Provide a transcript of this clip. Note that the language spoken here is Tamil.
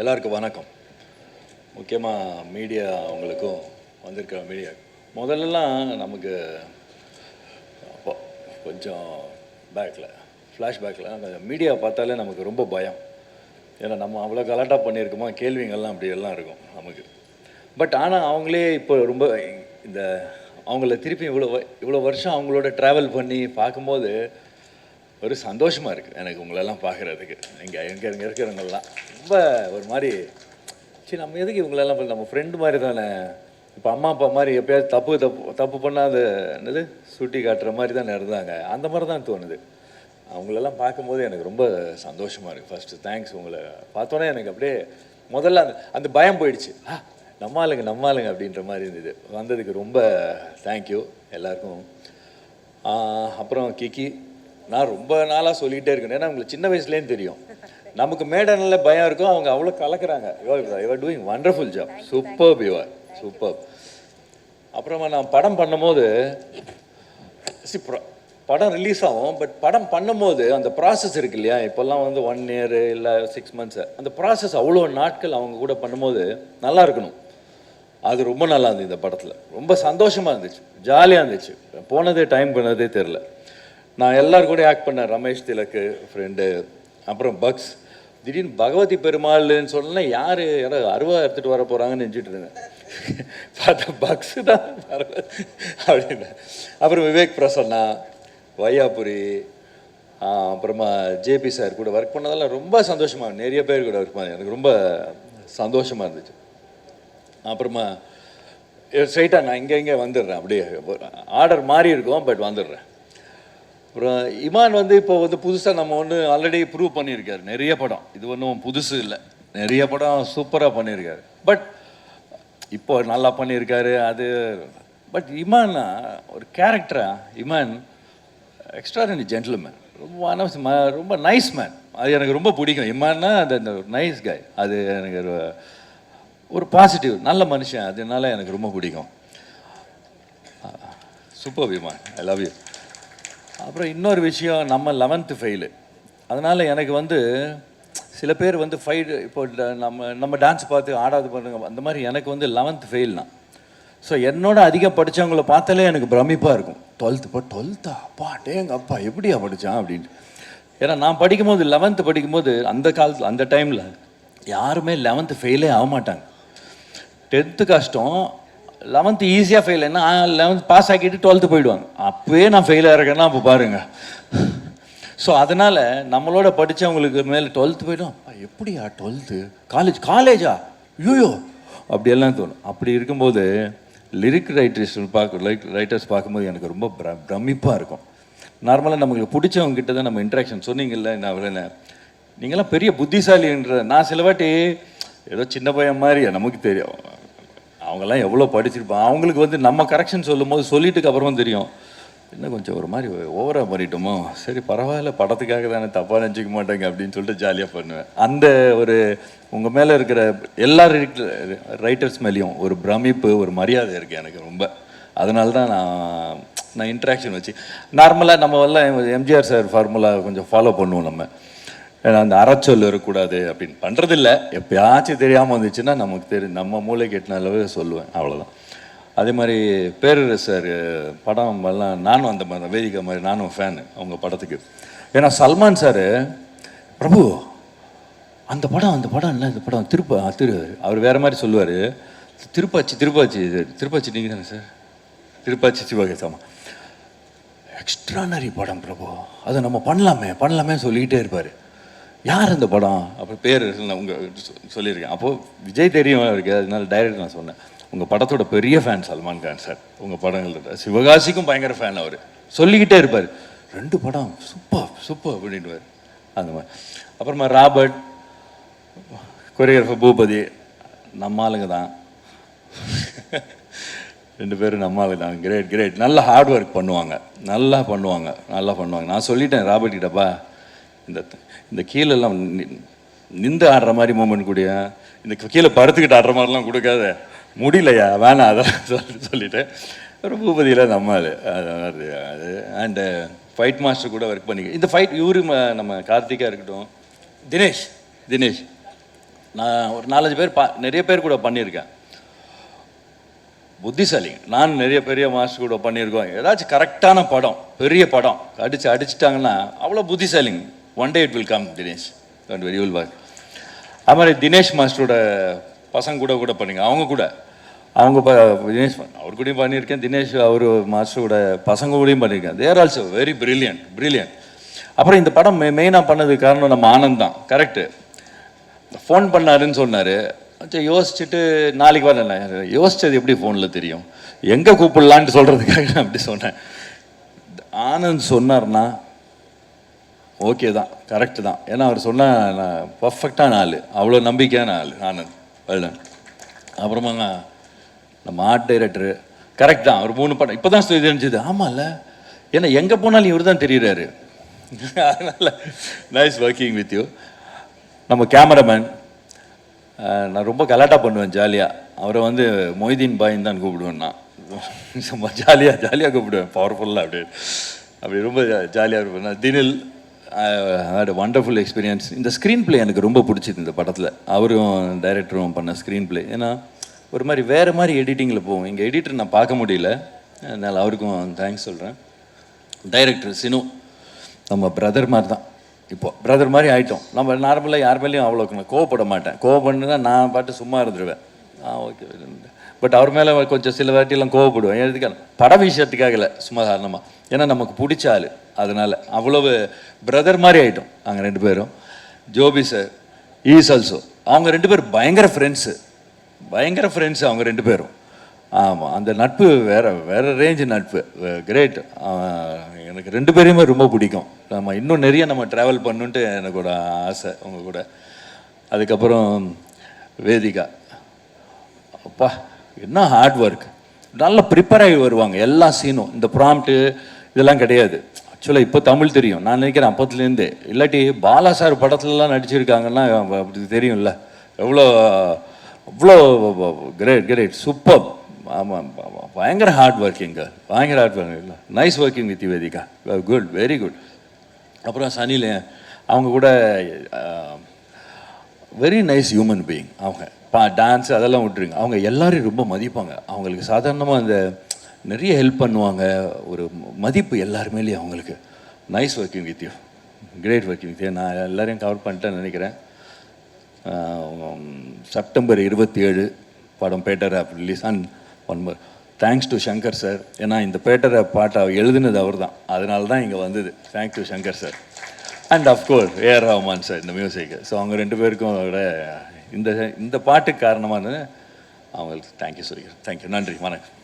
எல்லாருக்கும் வணக்கம். முக்கியமாக மீடியா அவங்களுக்கும் வந்திருக்கிற மீடியா முதல்லலாம் நமக்கு அப்போ கொஞ்சம் பேக்கில் ஃப்ளாஷ்பேக்கில் அந்த மீடியா பார்த்தாலே நமக்கு ரொம்ப பயம். ஏன்னா நம்ம அவ்வளோ கலாட்டாக பண்ணியிருக்கோமா? கேள்விங்கள்லாம் அப்படியெல்லாம் இருக்கும் நமக்கு. பட் ஆனால் அவங்களே இப்போ ரொம்ப இந்த அவங்கள திருப்பி இவ்வளோ வ- இவ்வளோ வருஷம் அவங்களோட ட்ராவல் பண்ணி பார்க்கும்போது ஒரு சந்தோஷமாக இருக்குது எனக்கு உங்களெல்லாம் பார்க்குறதுக்கு இங்கே எங்கே இங்கே இருக்கிறவங்கெல்லாம். ரொம்ப ஒரு மாதிரி சரி நம்ம எதுக்கு இவங்களெல்லாம் பண்ண- நம்ம ஃப்ரெண்டு மாதிரி தானே. இப்போ அம்மா அப்பா மாதிரி எப்பயாவது தப்பு தப்பு தப்பு பண்ணால் அது என்னது சுட்டி காட்டுற மாதிரி தானே இருந்தாங்க. அந்த மாதிரி தான் தோணுது. அவங்களெல்லாம் பார்க்கும்போது எனக்கு ரொம்ப சந்தோஷமாக இருக்குது ஃபஸ்ட்டு தேங்க்ஸ் உங்களை பார்த்தோன்னே எனக்கு அப்படியே முதல்ல அந்த அந்த பயம் போயிடுச்சு. ஆ நம்ம ஆளுங்க நம்ம ஆளுங்க அப்படின்ற மாதிரி இருந்தது. வந்ததுக்கு ரொம்ப தேங்க்யூ எல்லாருக்கும். அப்புறம் கிக்கி நான் ரொம்ப நாளாக சொல்லிகிட்டே இருக்கேன். ஏன்னா உங்களுக்கு சின்ன வயசுலேயும் தெரியும். நமக்கு மேடனில் பயம் இருக்கும். அவங்க அவ்வளோ கலக்குறாங்க. Your doing wonderful job super your super அப்புறமா நான் படம் பண்ணும்போது pro- படம் ரிலீஸ் ஆகும். பட் படம் பண்ணும்போது அந்த ப்ராசஸ் இருக்கு இல்லையா? இப்போல்லாம் வந்து ஒன் இயர் இல்லை சிக்ஸ் மந்த்ஸ் அந்த ப்ராசஸ் அவ்வளோ நாட்கள் அவங்க கூட பண்ணும்போது நல்லா இருக்கணும். அது ரொம்ப நல்லா இருந்தது இந்த படத்தில். ரொம்ப சந்தோஷமாக இருந்துச்சு. ஜாலியாக இருந்துச்சு. போனதே டைம் பண்ணதே தெரில நான் எல்லாரும் கூட ஆக்ட் பண்ணேன். ரமேஷ் திலக்கு ஃப்ரெண்டு அப்புறம் பக்ஸ். திடீர்னு பகவதி பெருமாள்னு சொன்னா யார்? யாரோ அருவா எடுத்துகிட்டு வர போகிறாங்கன்னு நினச்சிட்டு இருந்தேன். பார்த்தா பக்ஸ் தான். அப்படின்னு. அப்புறம் விவேக் பிரசன்னா வையாபுரி அப்புறமா ஜேபி சார் கூட ஒர்க் பண்ணதெல்லாம் ரொம்ப சந்தோஷமாக நிறைய பேர் கூட ஒர்க் பண்ண எனக்கு ரொம்ப சந்தோஷமாக இருந்துச்சு. அப்புறமா ஸ்ட்ரைட்டாக நான் இங்கே இங்கே வந்துடுறேன். அப்படியே ஆர்டர் மாறி இருக்கும் பட் வந்துடுறேன். அப்புறம் இமான் வந்து இப்போ வந்து புதுசாக நம்ம ஒன்று ஆல்ரெடி ப்ரூவ் பண்ணியிருக்காரு. நிறைய படம். இது ஒன்றும் புதுசு இல்லை. நிறைய படம் சூப்பராக பண்ணியிருக்காரு. பட் இப்போ நல்லா பண்ணியிருக்காரு அது பட் இமான்னா ஒரு கேரக்டரா இமான் எக்ஸ்ட்ராடனரி ஜென்டில்மேன் ரொம்ப அனவச ம- ரொம்ப நைஸ் மேன் அது எனக்கு ரொம்ப பிடிக்கும். இமான்னா அது அந்த நைஸ் காய் அது எனக்கு ஒரு ஒரு பாசிட்டிவ் நல்ல மனுஷன். அதனால எனக்கு ரொம்ப பிடிக்கும். சூப்பர் விமான் ஐ லவ் யூ அப்புறம் இன்னொரு விஷயம் நம்ம லெவன்த்து ஃபெயிலு அதனால் எனக்கு வந்து சில பேர் வந்து ஃபைடு இப்போ ட- நம்ம நம்ம டான்ஸ் பார்த்து ஆடாது பண்ணுங்க அந்த மாதிரி எனக்கு வந்து லெவன்த் தான் ஸோ என்னோட அதிகம் படித்தவங்கள பார்த்தாலே எனக்கு பிரமிப்பாக இருக்கும். டுவெல்த்து இப்போ டுவெல்த்தா அப்பா டேங்க அப்பா எப்படியா படித்தான் அப்படின்ட்டு. ஏன்னா நான் படிக்கும்போது லெவன்த்து படிக்கும்போது அந்த காலத்தில் அந்த டைமில் யாருமே லெவன்த்து ஃபெயிலே ஆக மாட்டாங்க டென்த்து கஷ்டம் லெவன்த்து ஈஸியாக ஃபெயில் என்ன லெவன்த் பாஸ் ஆக்கிட்டு டுவெல்த்து போயிடுவாங்க. அப்போயே நான் ஃபெயிலாக இருக்கேன்னா அப்போ பாருங்கள் ஸோ அதனால் நம்மளோட படித்தவங்களுக்கு மேலே டுவெல்த்து போயிடும். எப்படியா டுவெல்த்து காலேஜ் காலேஜா யூயோ அப்படியெல்லாம் தோணும். அப்படி இருக்கும்போது லிரிக் ரைட்டர்ஸ் பார்க்க லைக் ரைட்டர்ஸ் பார்க்கும்போது எனக்கு ரொம்ப பிர பிரமிப்பாக இருக்கும். நார்மலாக நமக்கு பிடிச்சவங்க கிட்ட தான் நம்ம இன்ட்ராக்ஷன் சொன்னீங்கல்ல நான் அவரை நீங்களாம் பெரிய புத்திசாலின்ற நான் சில வாட்டி ஏதோ சின்ன பையன் மாதிரி நமக்கு தெரியும். அவங்கெல்லாம் எவ்வளோ படிச்சிருப்பாங்க. அவங்களுக்கு வந்து நம்ம கரெக்ஷன் சொல்லும் போது சொல்லிட்டுக்கு அப்புறமா தெரியும். இன்னும் கொஞ்சம் ஒரு மாதிரி ஓவராக பண்ணிட்டோமோ? சரி பரவாயில்ல படத்துக்காக தானே தப்பாக நினச்சிக்க மாட்டேங்க அப்படின்னு சொல்லிட்டு ஜாலியாக பண்ணுவேன். அந்த ஒரு உங்கள் மேலே இருக்கிற எல்லா ரைட்டர்ஸ் மேலேயும் ஒரு பிரமிப்பு ஒரு மரியாதை இருக்குது எனக்கு ரொம்ப. அதனால தான் நான் நான் இன்ட்ராக்ஷன் வச்சு நார்மலாக நம்ம எல்லாம் எம்ஜிஆர் சார் ஃபார்முலா கொஞ்சம் ஃபாலோ பண்ணுவோம் நம்ம. ஏன்னா அந்த அறச்சொல் இருக்கக்கூடாது அப்படின்னு. பண்ணுறதில்ல எப்பயாச்சும் தெரியாமல் வந்துச்சுன்னா நமக்கு தெரியும் நம்ம மூளைக்கு எட்டின அளவு சொல்லுவேன். அவ்வளோதான் அதே மாதிரி பேரரசர் சார் படம் எல்லாம் நானும் அந்த மாதிரி வேதிக்கை மாதிரி நானும் ஃபேனு அவங்க படத்துக்கு. ஏன்னா சல்மான் சார் பிரபு அந்த படம் அந்த படம் இல்லை இந்த படம் திருப்ப திரு அவர் வேறு மாதிரி சொல்லுவார். திருப்பாச்சி திருப்பாச்சி திருப்பாச்சி நீங்கள் தானே சார்? திருப்பாச்சி சிவகேசாமா எக்ஸ்ட்ரானரி படம் பிரபு. அதை நம்ம பண்ணலாமே பண்ணலாமே சொல்லிக்கிட்டே இருப்பார். யார் அந்த படம்? அப்புறம் பேர் உங்கள் சொல்லியிருக்கேன். அப்போது விஜய் தெரியும் இருக்குது அதனால டைரக்ட் நான் சொன்னேன். உங்கள் படத்தோட பெரிய ஃபேன் சல்மான் கான் சார் உங்கள் படங்களோட சிவகாசிக்கும் பயங்கர ஃபேன் அவர். சொல்லிக்கிட்டே இருப்பார். ரெண்டு படம் சூப்பர் சூப்பர் அப்படின்வார் அந்த மாதிரி. அப்புறமா ராபர்ட் கொரியோகிராஃபர் பூபதி நம்ம ஆளுங்க தான். ரெண்டு பேரும் நம்ம ஆளு தான். கிரேட் கிரேட் நல்லா ஹார்ட் ஒர்க் பண்ணுவாங்க. நல்லா பண்ணுவாங்க. நல்லா பண்ணுவாங்க. நான் சொல்லிட்டேன் ராபர்ட் கிட்டப்பா இந்த இந்த கீழெல்லாம் நி- ஆடுற மாதிரி மூமெண்ட் கூடிய இந்த கீழே படுத்துக்கிட்டு ஆடுற மாதிரிலாம் கொடுக்காத. முடியலையா? வேணாம் அதெல்லாம் சொல்லி சொல்லிட்டேன் ஒரு பூபதியில் நம்ம ஆளு அது அது அது அண்டு ஃபைட் மாஸ்டர் கூட ஒர்க் பண்ணி இந்த ஃபைட் இவரு நம்ம கார்த்திகா இருக்கட்டும். தினேஷ் தினேஷ். நான் ஒரு நாலஞ்சு பேர் பா நிறைய பேர் கூட பண்ணியிருக்கேன். புத்திசாலி. நான் நிறைய பெரிய மாஸ்டர் கூட பண்ணியிருக்கோம். ஏதாச்சும் கரெக்டான படம் பெரிய படம் அடித்து அடிச்சிட்டாங்கன்னா அவ்வளோ புத்திசாலிங்க. One day it will come Dinesh don't worry will back அது மாதிரி தினேஷ் மாஸ்டரோட பசங்க கூட கூட பண்ணுங்க. அவங்க கூட. அவங்க ப தினேஷ் அவர் கூடயும் பண்ணியிருக்கேன். தினேஷ் அவர் மாஸ்டரோட பசங்க கூடயும் பண்ணியிருக்கேன். They're also very brilliant brilliant அப்புறம் இந்த படம் மெ மெயினாக பண்ணதுக்கு காரணம் நம்ம ஆனந்த் தான். கரெக்டு ஃபோன் பண்ணாருன்னு சொன்னார். சரி யோசிச்சுட்டு நாளைக்கு வரல யோசிச்சது எப்படி ஃபோனில் தெரியும்? எங்கே கூப்பிடலான்ட்டு சொல்கிறதுக்காக நான் அப்படி சொன்னேன். ஆனந்த் சொன்னார்னா ஓகே தான் கரெக்டு தான். ஏன்னா அவர் சொன்ன நான் பர்ஃபெக்டான ஆள். அவ்வளோ நம்பிக்கையான ஆள் ஆனந்த் வெல்டன் அப்புறமாங்க நம்ம ஆர்ட் டைரக்டரு கரெக்ட் தான். அவர் மூணு படம் இப்போ தான் தெரிஞ்சது. ஆமாம்ல ஏன்னா எங்கே போனாலும் இவர் தான் தெரியுறாரு. அதனால் நைஸ் ஒர்க்கிங் வித் யூ நம்ம கேமராமேன் நான் ரொம்ப கலாட்டா பண்ணுவேன் ஜாலியாக அவரை வந்து மொய்தீன் பாயின்னு தான் கூப்பிடுவேன் நான் சும்மா ஜாலியாக ஜாலியாக கூப்பிடுவேன். பவர்ஃபுல்லாக அப்படி அப்படி ரொம்ப ஜாலியாக இருப்பேன். நான் தினில் ஹேட் வண்டர்ஃபுல் எக்ஸ்பீரியன்ஸ் இந்த ஸ்க்ரீன் பிளே எனக்கு ரொம்ப பிடிச்சிது இந்த படத்தில். அவரும் டைரக்டரும் பண்ண ஸ்க்ரீன் பிளே ஏன்னா ஒரு மாதிரி வேறு மாதிரி எடிட்டிங்கில் போகும் எங்கள் எடிட்டர் நான் பார்க்க முடியல. அதனால் அவருக்கும் தேங்க்ஸ் சொல்கிறேன் டைரக்டர் சினு நம்ம பிரதர் மாதிரி தான் இப்போ பிரதர் மாதிரி ஆயிட்டோம். நம்ம நார்மலாக யார் மேலேயும் அவ்வளோக்கு நான் கோவப்பட மாட்டேன். கோவப்படுனா நான் பாட்டு சும்மா இருந்துருவேன். ஆ ஓகே பட் அவர் மேலே கொஞ்சம் சில வாட்டிலாம் கோவப்படுவேன் எதுக்காக பட விஷயத்துக்காக இல்லை சும்மா சாதாரணமாக ஏன்னா நமக்கு பிடிச்ச ஆள். அதனால் அவ்வளவு பிரதர் மாதிரி ஆகிட்டோம் நாங்கள் ரெண்டு பேரும். ஜோபி சார் ஈஸ் ஆல்சோ அவங்க ரெண்டு பேரும் பயங்கர ஃப்ரெண்ட்ஸு பயங்கர ஃப்ரெண்ட்ஸு அவங்க ரெண்டு பேரும். ஆமாம் அந்த நட்பு வேறு வேறு ரேஞ்சு நட்பு. கிரேட் எனக்கு ரெண்டு பேரையுமே ரொம்ப பிடிக்கும். நம்ம இன்னும் நிறைய நம்ம ட்ராவல் பண்ணுன்ட்டு எனக்கு ஒரு ஆசை உங்கள் கூட. அதுக்கப்புறம் வேதிகா. அப்பா. என்ன ஹார்ட் ஒர்க் நல்லா ப்ரிப்பேர் ஆகி வருவாங்க எல்லா சீனும் இந்த ப்ராம்ப்ட்டு இதெல்லாம் கிடையாது. ஆக்சுவலாக இப்போ தமிழ் தெரியும். நான் நினைக்கிறேன் அப்பத்துலேருந்தே. இல்லாட்டி பாலா சார் படத்துலலாம் நடிச்சிருக்காங்கன்னா அப்படி தெரியும்ல. எவ்வளோ அவ்வளோ கிரேட் கிரேட் சூப்பர் ஆமாம் பயங்கர ஹார்ட் ஒர்க்கிங்க பயங்கர hard working nice working with Vedhika good very good அப்புறம் சனியில் அவங்க கூட வெரி நைஸ் ஹியூமன் பீயிங் அவங்க. பா டான்ஸ் அதெல்லாம் விட்டுருங்க. அவங்க எல்லாரையும் ரொம்ப மதிப்பாங்க. அவங்களுக்கு சாதாரணமாக அந்த நிறைய ஹெல்ப் பண்ணுவாங்க. ஒரு மதிப்பு எல்லாருமேலேயும் அவங்களுக்கு. Nice working with you great working with நான் எல்லாரையும் கவர் பண்ணிட்டேன்னு நினைக்கிறேன். செப்டம்பர் இருபத்தி ஏழு படம் பேட்டர் app release and one more thanks to Shankar sir ஏன்னா இந்த பேட்டர் ஆப் பாட்டை எழுதுனது அவர் தான் அதனால தான் இங்கே வந்தது. Thanks to Shankar sir and of course A R Rahman sir இந்த மியூசிக்கு ஸோ அவங்க ரெண்டு பேருக்கும் கூட இந்த இந்த பாட்டுக்கு காரணமானது அவங்களுக்கு தேங்க்யூ சொல்லிக்கிறேன். தேங்க்யூ நன்றி. வணக்கம்.